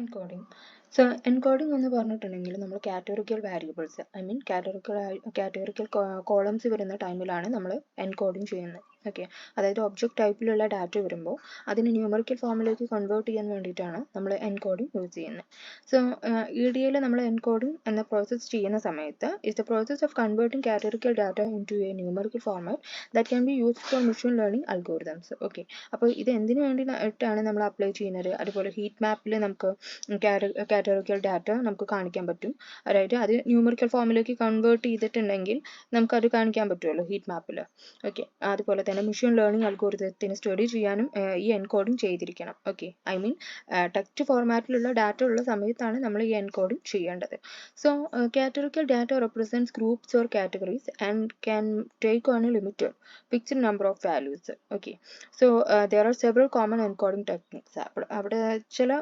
Encoding so encoding എന്ന് പറഞ്ഞിട്ടുണ്ടെങ്കിൽ നമ്മൾ categorical variables I mean categorical categorical columns വരുന്ന ടൈമിലാണ് നമ്മൾ എൻകോഡിങ് ചെയ്യുന്നത്. ഓക്കെ അതായത് ഒബ്ജക്റ്റ് ടൈപ്പിലുള്ള ഡാറ്റ വരുമ്പോൾ അതിനെ ന്യൂമറിക്കൽ ഫോമിലേക്ക് കൺവേർട്ട് ചെയ്യാൻ വേണ്ടിയിട്ടാണ് നമ്മൾ എൻകോഡിംഗ് യൂസ് ചെയ്യുന്നത് സോ ഇ ഡി എയിൽ നമ്മൾ എൻകോഡിംഗ് എന്ന പ്രോസസ്സ് ചെയ്യുന്ന സമയത്ത് is the process of converting categorical data into a numerical format that can be use for machine learning algorithms okay അപ്പോൾ ഇത് എന്തിനു വേണ്ടിയിട്ടാണ് നമ്മൾ അപ്ലൈ ചെയ്യുന്നത്? അതുപോലെ ഹീറ്റ് മാപ്പിൽ നമുക്ക് കാറ്റഗറിക്കൽ ഡാറ്റ നമുക്ക് കാണിക്കാൻ പറ്റും. അതായത് അത് ന്യൂമറിക്കൽ ഫോമിലേക്ക് കൺവേർട്ട് ചെയ്തിട്ടുണ്ടെങ്കിൽ നമുക്കത് കാണിക്കാൻ പറ്റുമല്ലോ ഹീറ്റ് മാപ്പിൽ ഓക്കെ അതുപോലെ തന്നെ മെഷീൻ ലേണിംഗ് അൽഗോരിതത്തിന് സ്റ്റഡി ചെയ്യാനും ഈ എൻകോഡിംഗ് ചെയ്തിരിക്കണം. ഓക്കെ ഐ മീൻ ടെക്സ്റ്റ് ഫോർമാറ്റിലുള്ള ഡാറ്റ ഉള്ള സമയത്താണ് നമ്മൾ ഈ എൻകോഡിംഗ് ചെയ്യേണ്ടത്. So categorical data represents groups or categories and can take on a limited fixed number of values okay so there are several common encoding techniques അവിടെ ചില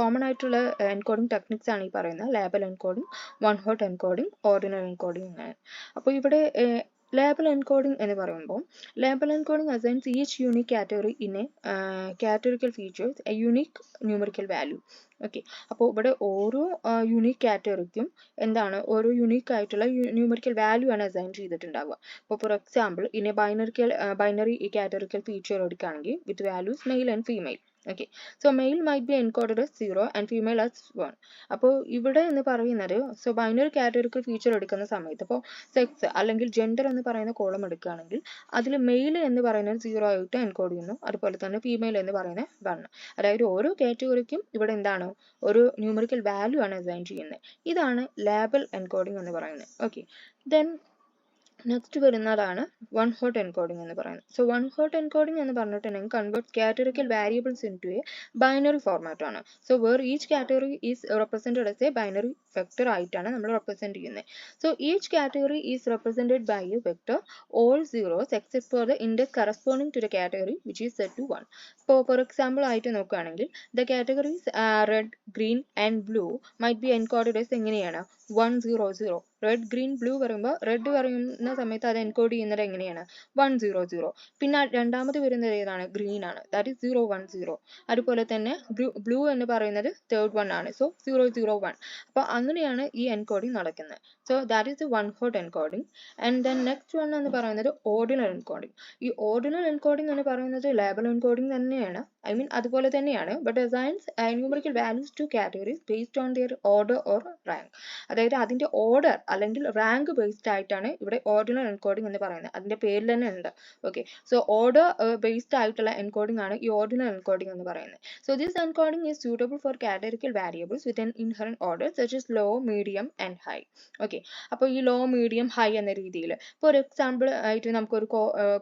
common ആയിട്ടുള്ള encoding techniques ആണ് ഈ പറയുന്നത്. Label encoding one hot encoding ordinal encoding അപ്പോൾ ഇവിടെ label encoding എന്ന് പറയുമ്പോൾ label encoding assigns each unique category in a categorical features a unique numerical value okay അപ്പോൾ ഇവിടെ ഓരോ യൂണിക് കാറ്റഗറിക്കും എന്താണ് ഓരോ യൂണിക് ആയിട്ടുള്ള ന്യൂമറിക്കൽ വാല്യൂ ആണ് അസൈൻ ചെയ്തിട്ടുണ്ടാവുക. അപ്പോൾ for example a binarical binary categorical feature എടുക്കുകയാണെങ്കിൽ with values male and female okay so male might be encoded as zero and female as one അപ്പോൾ ഇവിടെ എന്ന് പറയുന്നത് സോ ബൈനറി കാറ്റഗറിക്കൽ ഫീച്ചർ എടുക്കുന്ന സമയത്ത് അപ്പോൾ സെക്സ് അല്ലെങ്കിൽ ജെൻഡർ എന്ന് പറയുന്ന കോളം എടുക്കുകയാണെങ്കിൽ അതിൽ മെയിൽ എന്ന് പറയുന്നത് സീറോ ആയിട്ട് എൻകോഡ് ചെയ്യുന്നു. അതുപോലെ തന്നെ ഫീമെയിൽ എന്ന് പറയുന്നത് വൺ അതായത് ഓരോ കാറ്റഗറിക്കും ഇവിടെ എന്താണ്? ഒരു ന്യൂമറിക്കൽ വാല്യൂ ആണ് അസൈൻ ചെയ്യുന്നത്. ഇതാണ് ലേബൽ എൻകോഡിംഗ് എന്ന് പറയുന്നത്. ഓക്കെ ദെൻ നെക്സ്റ്റ് വരുന്നതാണ് വൺ ഹോട്ട് എൻകോഡിംഗ് എന്ന് പറയുന്നത്. സോ വൺ ഹോട്ട് എൻകോഡിംഗ് എന്ന് പറഞ്ഞിട്ടുണ്ടെങ്കിൽ convert categorical variables into a binary format ആണ്. So where each category is represented as a binary vector ആയിട്ടാണ് നമ്മൾ റെപ്രസെന്റ് ചെയ്യുന്നത്. So each category is represented by a vector all zeros except for the index corresponding to the category which is set to one ഇപ്പോൾ for example ആയിട്ട് നോക്കുകയാണെങ്കിൽ the categories red green and blue might be encoded as എങ്ങനെയാണ്? One zero zero red green blue പറയുമ്പോൾ red പറയുന്ന സമയത്ത് അത് encode ചെയ്യുന്നത് എങ്ങനെയാണ്? വൺ സീറോ സീറോ പിന്നെ രണ്ടാമത് വരുന്നത് ഏതാണ്? ഗ്രീൻ ആണ്. That is zero one zero അതുപോലെ തന്നെ ബ്ലൂ എന്ന് പറയുന്നത് തേർഡ് വൺ ആണ്. സോ സീറോ സീറോ വൺ അപ്പോൾ അങ്ങനെയാണ് ഈ എൻകോഡിങ് നടക്കുന്നത്. So that is one hot encoding and then next one എന്ന് പറയുന്നത് ഓർഡിനൽ എൻകോഡിങ് ഈ ഓർഡിനൽ എൻകോഡിങ് എന്ന് പറയുന്നത് ലേബൽ എൻകോഡിങ് തന്നെയാണ്. ഐ മീൻ അതുപോലെ തന്നെയാണ്. But assigns numerical values to categories based on their order or rank അതായത് അതിന്റെ ഓർഡർ അല്ലെങ്കിൽ റാങ്ക് ബേസ്ഡ് ആയിട്ടാണ് ഇവിടെ ഓർഡിനൽ എൻകോഡിംഗ് എന്ന് പറയുന്നത്. അതിന്റെ പേരിൽ തന്നെ ഉണ്ട്. ഓക്കെ സോ ഓർഡർ ബേസ്ഡ് ആയിട്ടുള്ള എൻകോഡിംഗ് ആണ് ഈ ഓർഡിനൽ എൻകോഡിംഗ് എന്ന് പറയുന്നത്. So this encoding is suitable for categorical variables with an inherent order such as low medium and high okay അപ്പോൾ ഈ ലോ മീഡിയം ഹൈ എന്ന രീതിയിൽ ഫോർ എക്സാമ്പിൾ ആയിട്ട് നമുക്കൊരു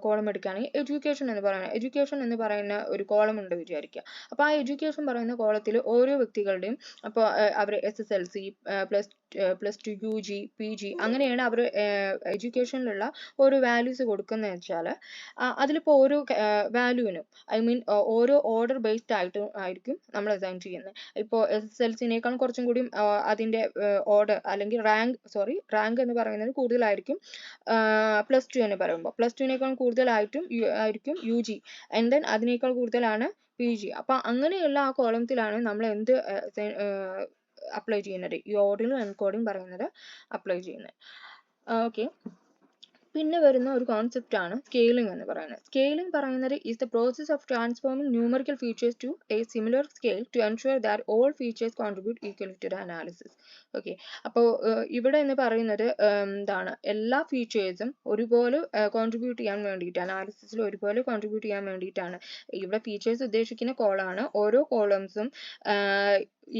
കോളം എടുക്കുകയാണെങ്കിൽ എഡ്യൂക്കേഷൻ എന്ന് പറയുന്നത് എഡ്യൂക്കേഷൻ എന്ന് പറയുന്ന ഒരു കോളം ഉണ്ട് വിചാരിക്കുക. അപ്പോൾ ആ എഡ്യൂക്കേഷൻ പറയുന്ന കോളത്തിൽ ഓരോ വ്യക്തികളുടെയും അപ്പോൾ അവർ S S L C plus plus two U G P G അങ്ങനെയാണ് അവർ എഡ്യൂക്കേഷനിലുള്ള ഓരോ വാല്യൂസ് കൊടുക്കുന്നത് വെച്ചാൽ അതിലിപ്പോൾ ഓരോ വാല്യൂവിനും ഐ മീൻ ഓരോ ഓർഡർ ബേസ്ഡ് ആയിട്ട് ആയിരിക്കും നമ്മൾ അസൈൻ ചെയ്യുന്നത്. ഇപ്പോൾ എസ് എസ് എൽ സിനേക്കാളും കുറച്ചും കൂടി അതിന്റെ ഓർഡർ അല്ലെങ്കിൽ റാങ്ക് സോറി റാങ്ക് എന്ന് പറയുന്നത് കൂടുതലായിരിക്കും പ്ലസ് ടു എന്ന് പറയുമ്പോൾ പ്ലസ് ടുവിനേക്കാളും കൂടുതലായിട്ടും ആയിരിക്കും യു ജി ആൻഡ് ദെൻ അതിനേക്കാൾ കൂടുതലാണ് പി ജി അപ്പം അങ്ങനെയുള്ള ആ കോളത്തിലാണ് നമ്മൾ എന്ത് അപ്ലൈ ചെയ്യുന്നത്. ഈ ഓർഡിനൽ എൻകോഡിംഗ് പറയുന്നത് അപ്ലൈ ചെയ്യുന്നത്. ഓക്കെ പിന്നെ വരുന്ന ഒരു കോൺസെപ്റ്റ് ആണ് സ്കെയിലിംഗ് എന്ന് പറയുന്നത്. സ്കെയിലിംഗ് പറയുന്നത് is the process of transforming numerical features to a similar scale to ensure that all features contribute equally to the analysis okay അപ്പോൾ ഇവിടെ എന്ന് പറയുന്നത് എന്താണ്? എല്ലാ ഫീച്ചേഴ്സും ഒരുപോലെ കോൺട്രിബ്യൂട്ട് ചെയ്യാൻ വേണ്ടിയിട്ട് അനാലിസിസിൽ ഒരുപോലെ കോൺട്രിബ്യൂട്ട് ചെയ്യാൻ വേണ്ടിയിട്ടാണ്. ഇവിടെ ഫീച്ചേഴ്സ് ഉദ്ദേശിക്കുന്ന കോളാണ് ഓരോ കോളംസും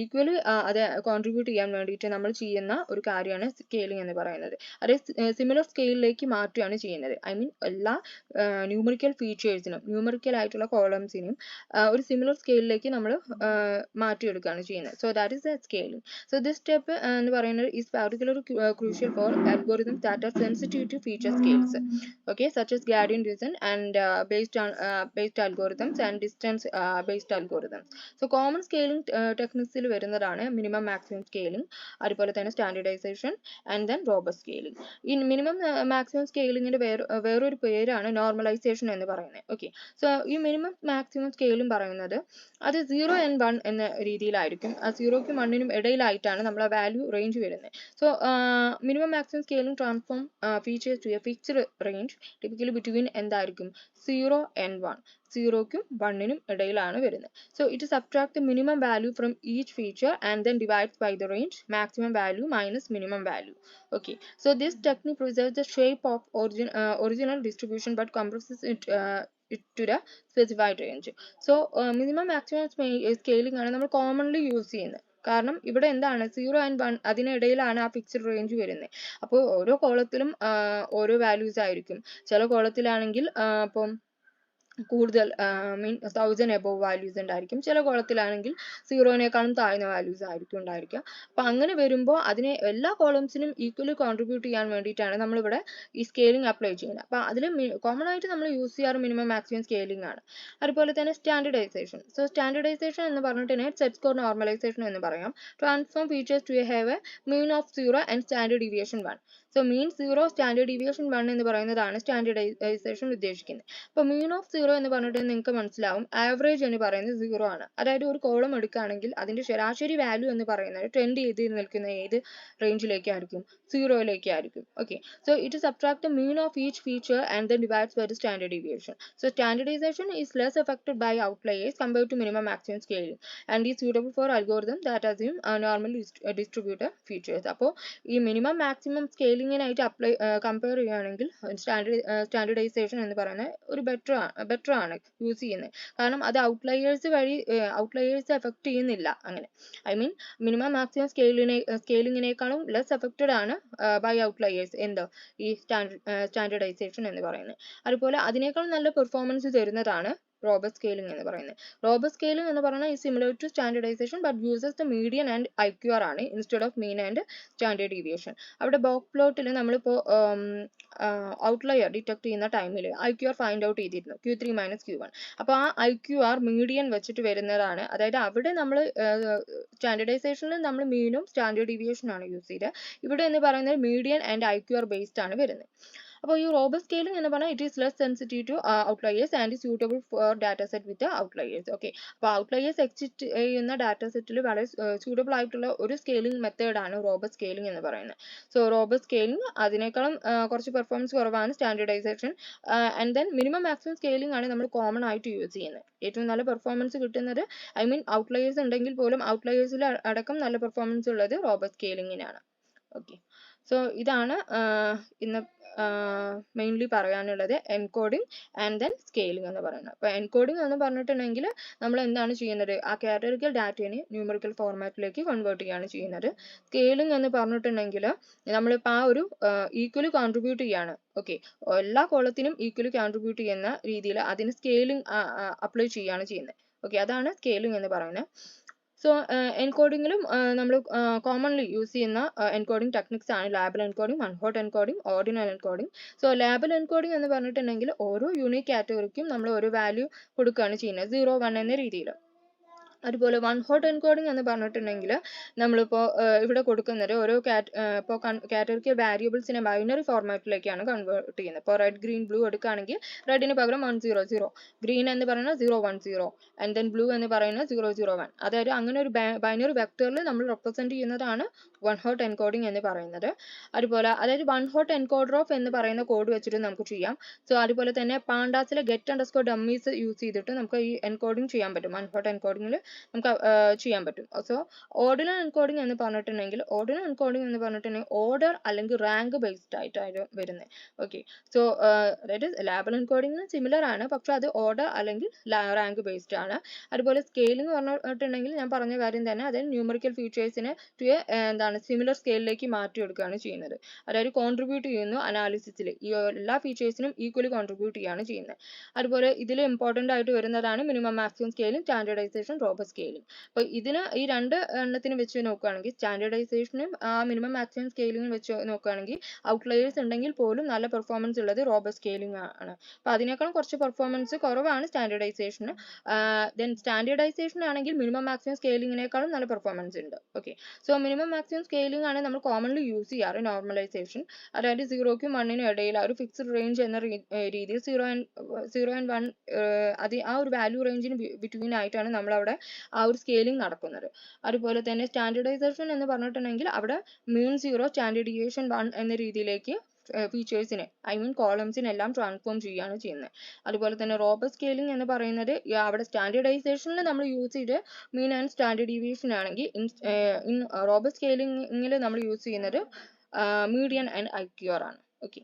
ഈക്വലി അത് കോൺട്രിബ്യൂട്ട് ചെയ്യാൻ വേണ്ടിയിട്ട് നമ്മൾ ചെയ്യുന്ന ഒരു കാര്യമാണ് സ്കെയിലിംഗ് എന്ന് പറയുന്നത്. അത് സിമിലർ സ്കെയിലിലേക്ക് മാറ്റുകയാണ് ചെയ്യുന്നത്. ഐ മീൻ എല്ലാ ന്യൂമറിക്കൽ ഫീച്ചേഴ്സിനും ന്യൂമറിക്കൽ ആയിട്ടുള്ള കോളംസിനും ഒരു സിമിലർ സ്കെയിലിലേക്ക് നമ്മൾ മാറ്റിയെടുക്കുകയാണ് ചെയ്യുന്നത്. So that is the scaling so this step എന്ന് പറയുന്നത് is particular crucial for algorithms that are sensitive to feature scales okay such as gradient based and based on based algorithms and distance based algorithms so common scaling ടെക്നിക്സിൽ വരുന്നതാണ് minimum maximum scaling അതുപോലെ തന്നെ standardisation and then robust scaling ഈ minimum maximum സ്കെയിലിങ്ങിന്റെ വേറെ വേറൊരു പേരാണ് normalisation എന്ന് പറയുന്നത്. ഓക്കെ സോ ഈ മിനിമം മാക്സിമം സ്കെയിലും പറയുന്നത് അത് സീറോ ആൻഡ് വൺ എന്ന രീതിയിലായിരിക്കും. ആ സീറോയ്ക്കും വണ്ണിനും ഇടയിലായിട്ടാണ് നമ്മൾ ആ വാല്യൂ റേഞ്ച് വരുന്നത്. So minimum maximum സ്കെയിലും transform features to a fixed range typically between എന്തായിരിക്കും? സീറോ ആൻഡ് വൺ സീറോയ്ക്കും നും ഇടയിലാണ് വരുന്നത് so it subtract the minimum value from each feature and then divide by the range maximum value minus minimum value okay so this technique preserves the shape of origin uh, original distribution but compresses it uh, to the specified range so uh, minimum maximum scaling ആണ് നമ്മൾ commonly use ചെയ്യുന്നത് കാരണം ഇവിടെ എന്താണ് zero and one അതിനിടയിലാണ് ആ fixed range വരുന്നത് അപ്പോൾ ഓരോ കോളത്തിലും ഓരോ വാല്യൂസ് ആയിരിക്കും ചില കോളത്തിലാണെങ്കിൽ ഇപ്പം കൂടുതൽ മീൻ തൗസൻഡ് എബോവ് വാല്യൂസ് ഉണ്ടായിരിക്കും. ചില കോളത്തിലാണെങ്കിൽ സീറോനേക്കാളും താഴ്ന്ന വാല്യൂസ് ആയിരിക്കും ഉണ്ടായിരിക്കുക. അപ്പോൾ അങ്ങനെ വരുമ്പോൾ അതിനെ എല്ലാ കോളംസിനും ഈക്വലി കോൺട്രിബ്യൂട്ട് ചെയ്യാൻ വേണ്ടിയിട്ടാണ് നമ്മളിവിടെ ഈ സ്കെയിലിംഗ് അപ്ലൈ ചെയ്യുന്നത്. അപ്പോൾ അതിൽ കോമൺ ആയിട്ട് നമ്മൾ യൂസ് ചെയ്യാറ് മിനിമം മാക്സിമം സ്കെയിലിംഗ് ആണ്. അതുപോലെ തന്നെ സ്റ്റാൻഡേർഡൈസേഷൻ സോ സ്റ്റാൻഡേർഡൈസേഷൻ എന്ന് പറഞ്ഞിട്ടുണ്ടെങ്കിൽ സെറ്റ് സ്കോർ നോർമലൈസേഷൻ എന്ന് പറയാം. Transform features to have a mean of zero and standard deviation one so mean zero standard deviation one എന്ന് പറയുന്നതാണ് സ്റ്റാൻഡർഡൈസേഷൻ ഉദ്ദേശിക്കുന്നത്. അപ്പോൾ മീൻ ഓഫ് സീറോ എന്ന് പറഞ്ഞിട്ട് നിങ്ങൾക്ക് മനസ്സിലാവും. ആവറേജ് എന്ന് പറയുന്നത് സീറോ ആണ്. അതായത് ഒരു കോളം എടുക്കുകയാണെങ്കിൽ അതിന്റെ ശരാശരി വാല്യൂ എന്ന് പറയുന്നത് ട്രെൻഡ് ചെയ്ത് നിൽക്കുന്ന ഏത് റേഞ്ചിലേക്കായിരിക്കും സീറോയിലേക്കായിരിക്കും okay so it subtract the mean of each feature and the divides by the standard deviation so standardization is less affected by outliers compared to minimum maximum scaling and is suitable for algorithm that assume uh, distributed features. അപ്പോൾ ഈ minimum maximum സ്കെയിലിങ്ങിനായിട്ട് apply compare ചെയ്യുകയാണെങ്കിൽ standard standardisation എന്ന് പറയുന്നത് ഒരു better better ആണ് use ചെയ്യുന്നത് കാരണം അത് ഔട്ട്ലയേഴ്സ് വഴി ഔട്ട്ലയേഴ്സ് എഫക്ട് ചെയ്യുന്നില്ല അങ്ങനെ. ഐ മീൻ മിനിമം മാക്സിമം സ്കെയിലിനെ സ്കെയിലിങ്ങിനേക്കാളും ലെസ് എഫക്റ്റഡ് ആണ് ബൈ ഔട്ട്ലയേഴ്സ് എന്തോ? ഈ സ്റ്റാൻഡേർഡ് സ്റ്റാൻഡർഡൈസേഷൻ എന്ന് പറയുന്നത് അതുപോലെ അതിനേക്കാളും നല്ല പെർഫോമൻസ് തരുന്നതാണ് റോബസ്റ്റ് സ്കെയിലിംഗ് എന്ന് പറയുന്നത്. റോബസ്റ്റ് സ്കെയിലിംഗ് എന്ന് പറയുന്നത് is similar to standardization but uses the median and IQR ആണ് instead of mean and standard deviation. അവിടെ ബോക്ക് പ്ലോട്ടിൽ നമ്മളിപ്പോൾ ഔട്ട്ലയർ ഡിറ്റക്ട് ചെയ്യുന്ന ടൈമിൽ I Q R find out ചെയ്തിരുന്നു. Q three minus Q one അപ്പോൾ ആ ഐ ക്യു ആർ മീഡിയൻ വെച്ചിട്ട് വരുന്നതാണ്. അതായത് അവിടെ നമ്മൾ സ്റ്റാൻഡേർഡൈസേഷനിൽ നമ്മൾ മീനും സ്റ്റാൻഡേർഡ് ഡീവിയേഷൻ ആണ് യൂസ് ചെയ്തത് ഇവിടെ എന്ന് പറയുന്നത് median and I Q R based ആണ് വരുന്നത്. അപ്പോൾ ഈ റോബസ്റ്റ് സ്കെയിലിംഗ് എന്ന് പറഞ്ഞാൽ it is less sensitive to outliers and suitable for data set with outliers okay അപ്പോൾ ഔട്ട്ലയേഴ്സ് എക്സിറ്റ് ചെയ്യുന്ന ഡാറ്റ സെറ്റിൽ വളരെ സ്യൂട്ടബിൾ ആയിട്ടുള്ള ഒരു സ്കെയിലിംഗ് മെത്തേഡാണ് റോബസ്റ്റ് സ്കെയിലിംഗ് എന്ന് പറയുന്നത്. സോ റോബസ്റ്റ് സ്കെയിലിംഗ് അതിനേക്കാളും കുറച്ച് പെർഫോമൻസ് കുറവാണ് standardization and then minimum maximum scaling ആണ് നമ്മൾ കോമൺ ആയിട്ട് യൂസ് ചെയ്യുന്നത്. ഏറ്റവും നല്ല പെർഫോമൻസ് കിട്ടുന്നത് ഐ മീൻ ഔട്ട്ലയേഴ്സ് ഉണ്ടെങ്കിൽ പോലും ഔട്ട്ലയേഴ്സിൽ അടക്കം നല്ല പെർഫോമൻസ് ഉള്ളത് റോബസ്റ്റ് സ്കെയിലിംഗിനാണ് ഓക്കെ സോ ഇതാണ് ഇന്ന് മെയിൻലി പറയാനുള്ളത് എൻകോഡിംഗ് ആൻഡ് ദെൻ സ്കെയിലിംഗ് എന്ന് പറയുന്നത്. അപ്പോൾ എൻകോഡിംഗ് എന്ന് പറഞ്ഞിട്ടുണ്ടെങ്കിൽ നമ്മൾ എന്താണ് ചെയ്യുന്നത്? ആ കാറ്റഗറിക്കൽ ഡാറ്റയെ ന്യൂമറിക്കൽ ഫോർമാറ്റിലേക്ക് കൺവേർട്ട് ചെയ്യാണ് ചെയ്യുന്നത്. സ്കെയിലിംഗ് എന്ന് പറഞ്ഞിട്ടുണ്ടെങ്കിൽ നമ്മളിപ്പോൾ ആ ഒരു ഈക്വലി കോൺട്രിബ്യൂട്ട് ചെയ്യാണ്. ഓക്കെ എല്ലാ കോളത്തിനും ഈക്വലി കോൺട്രിബ്യൂട്ട് ചെയ്യുന്ന രീതിയിൽ അതിന് സ്കെയിലിംഗ് അപ്ലൈ ചെയ്യാണ് ചെയ്യുന്നത്. ഓക്കെ അതാണ് സ്കെയിലിംഗ് എന്ന് പറയുന്നത്. സോ എൻകോഡിങ്ങിലും നമ്മൾ കോമൺലി യൂസ് ചെയ്യുന്ന എൻകോഡിംഗ് ടെക്നിക്സ് ആണ്. Label encoding one hot encoding ordinal encoding so label encoding എന്ന് പറഞ്ഞിട്ടുണ്ടെങ്കിൽ ഓരോ യൂണിക് കാറ്റഗറിക്കും നമ്മൾ ഒരു വാല്യൂ കൊടുക്കുകയാണ് ചെയ്യുന്നത്. സീറോ വൺ എന്ന രീതിയിൽ അതുപോലെ വൺ ഹോട്ട് എൻകോഡിംഗ് എന്ന് പറഞ്ഞിട്ടുണ്ടെങ്കിൽ നമ്മളിപ്പോൾ ഇവിടെ കൊടുക്കുന്നത് ഓരോ കാറ്റ് ഇപ്പോൾ കാറ്റഗറിക്കൽ വാരിയബിൾസിനെ ബൈനറി ഫോർമാറ്റിലേക്കാണ് കൺവേർട്ട് ചെയ്യുന്നത്. ഇപ്പോൾ റെഡ് ഗ്രീൻ ബ്ലൂ എടുക്കുകയാണെങ്കിൽ റെഡിന് പകരം വൺ സീറോ സീറോ ഗ്രീൻ എന്ന് പറയുന്നത് zero one zero and then blue എന്ന് പറയുന്നത് സീറോ സീറോ വൺ അതായത് അങ്ങനെ ഒരു ബൈനറി വെക്ടറിൽ നമ്മൾ റെപ്രസെന്റ് ചെയ്യുന്നതാണ് വൺ ഹോട്ട് എൻകോഡിംഗ് എന്ന് പറയുന്നത്. അതുപോലെ അതായത് വൺ ഹോട്ട് എൻകോഡർ ഓഫ് എന്ന് പറയുന്ന കോഡ് വെച്ചിട്ട് നമുക്ക് ചെയ്യാം. സോ അതുപോലെ തന്നെ പാണ്ടാസിലെ ഗെറ്റ് അണ്ടർസ്കോർ ഡമ്മീസ് യൂസ് ചെയ്തിട്ട് നമുക്ക് ഈ എൻകോഡിംഗ് ചെയ്യാൻ പറ്റും. വൺ ഹോട്ട് എൻകോഡിംഗിൽ നമുക്ക് ചെയ്യാൻ പറ്റും. സോ ഓർഡിനൽ അൺകോഡിംഗ് എന്ന് പറഞ്ഞിട്ടുണ്ടെങ്കിൽ ഓർഡിനൽ അൺകോഡിംഗ് എന്ന് പറഞ്ഞിട്ടുണ്ടെങ്കിൽ ഓർഡർ അല്ലെങ്കിൽ റാങ്ക് ബേസ്ഡ് ആയിട്ടാണ് വരുന്നത്. ഓക്കെ സോ അതായത് ലാബൽ എൻകോഡിംഗിന് സിമിലർ ആണ് പക്ഷെ അത് ഓർഡർ അല്ലെങ്കിൽ റാങ്ക് ബേസ്ഡ് ആണ്. അതുപോലെ സ്കെയിലിംഗ് പറഞ്ഞിട്ടുണ്ടെങ്കിൽ ഞാൻ പറഞ്ഞ കാര്യം തന്നെ അതായത് ന്യൂമറിക്കൽ ഫീച്ചേഴ്സിനെ ടു എന്താണ് സിമിലർ സ്കെയിലിലേക്ക് മാറ്റിയെടുക്കുകയാണ് ചെയ്യുന്നത്. അതായത് കോൺട്രിബ്യൂട്ട് ചെയ്യുന്നു അനാലിസിസിൽ ഈ എല്ലാ ഫീച്ചേഴ്സിനും ഈക്വലി കോൺട്രിബ്യൂട്ട് ചെയ്യാണ് ചെയ്യുന്നത്. അതുപോലെ ഇതിൽ ഇമ്പോർട്ടന്റ് ആയിട്ട് വരുന്നതാണ് മിനിമം മാക്സിമം സ്കെയിലും സ്റ്റാൻഡേർഡൈസേഷൻ റോബസ്റ്റ് റോബസ്റ്റ് സ്കെയിലിംഗ് അപ്പോൾ ഇതിന് ഈ രണ്ട് എണ്ണത്തിന് വെച്ച് നോക്കുകയാണെങ്കിൽ സ്റ്റാൻഡേർഡൈസേഷനും ആ മിനിമം മാക്സിമം സ്കെയിലിംഗും വെച്ച് നോക്കുകയാണെങ്കിൽ ഔട്ട്ലയേഴ്സ് ഉണ്ടെങ്കിൽ പോലും നല്ല പെർഫോമൻസ് ഉള്ളത് റോബസ്റ്റ് സ്കെയിലിംഗ് ആണ്. അപ്പോൾ അതിനേക്കാളും കുറച്ച് പെർഫോമൻസ് കുറവാണ് സ്റ്റാൻഡേർഡൈസേഷന് ദെൻ സ്റ്റാൻഡേർഡൈസേഷൻ ആണെങ്കിൽ മിനിമം മാക്സിമം സ്കെയിലിങ്ങിനേക്കാളും നല്ല പെർഫോമൻസ് ഉണ്ട്. Okay so minimum maximum scaling ആണ് നമ്മൾ കോമൺലി യൂസ് ചെയ്യാറ് നോർമലൈസേഷൻ അതായത് സീറോയ്ക്കും വണ്ണിനും ഇടയിൽ ആ ഒരു ഫിക്സ്ഡ് റേഞ്ച് എന്ന രീതിയിൽ zero and zero and one അത് ആ ഒരു വാല്യൂ റേഞ്ചിന് ബിറ്റ്വീൻ ആയിട്ടാണ് നമ്മൾ അവിടെ ആ ഒരു സ്കെയിലിംഗ് നടക്കുന്നത്. അതുപോലെ തന്നെ സ്റ്റാൻഡേർഡൈസേഷൻ എന്ന് പറഞ്ഞിട്ടുണ്ടെങ്കിൽ അവിടെ mean zero standard deviation one എന്ന രീതിയിലേക്ക് ഫീച്ചേഴ്സിനെ ഐ മീൻ കോളംസിനെല്ലാം ട്രാൻസ്ഫോം ചെയ്യുകയാണ് ചെയ്യുന്നത്. അതുപോലെ തന്നെ റോബസ്റ്റ് സ്കെയിലിംഗ് എന്ന് പറയുന്നത് അവിടെ സ്റ്റാൻഡേർഡൈസേഷനിൽ നമ്മൾ യൂസ് ചെയ്ത് മീൻ ആൻഡ് സ്റ്റാൻഡേർഡ് ഡീവിയേഷൻ ആണെങ്കിൽ ഇൻ റോബസ്റ്റ് സ്കെയിലിംഗിൽ നമ്മൾ യൂസ് ചെയ്യുന്നത് മീഡിയൻ ആൻഡ് അക്യൂർ ആണ്. Okay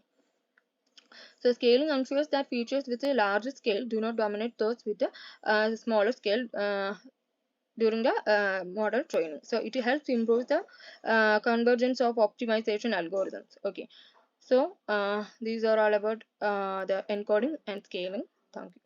So scaling ensures that features with a larger scale do not dominate those with a uh, during the uh, model training. So it helps improve the uh, convergence of optimization algorithms. Okay. So uh, these are all about uh, the encoding and scaling. Thank you.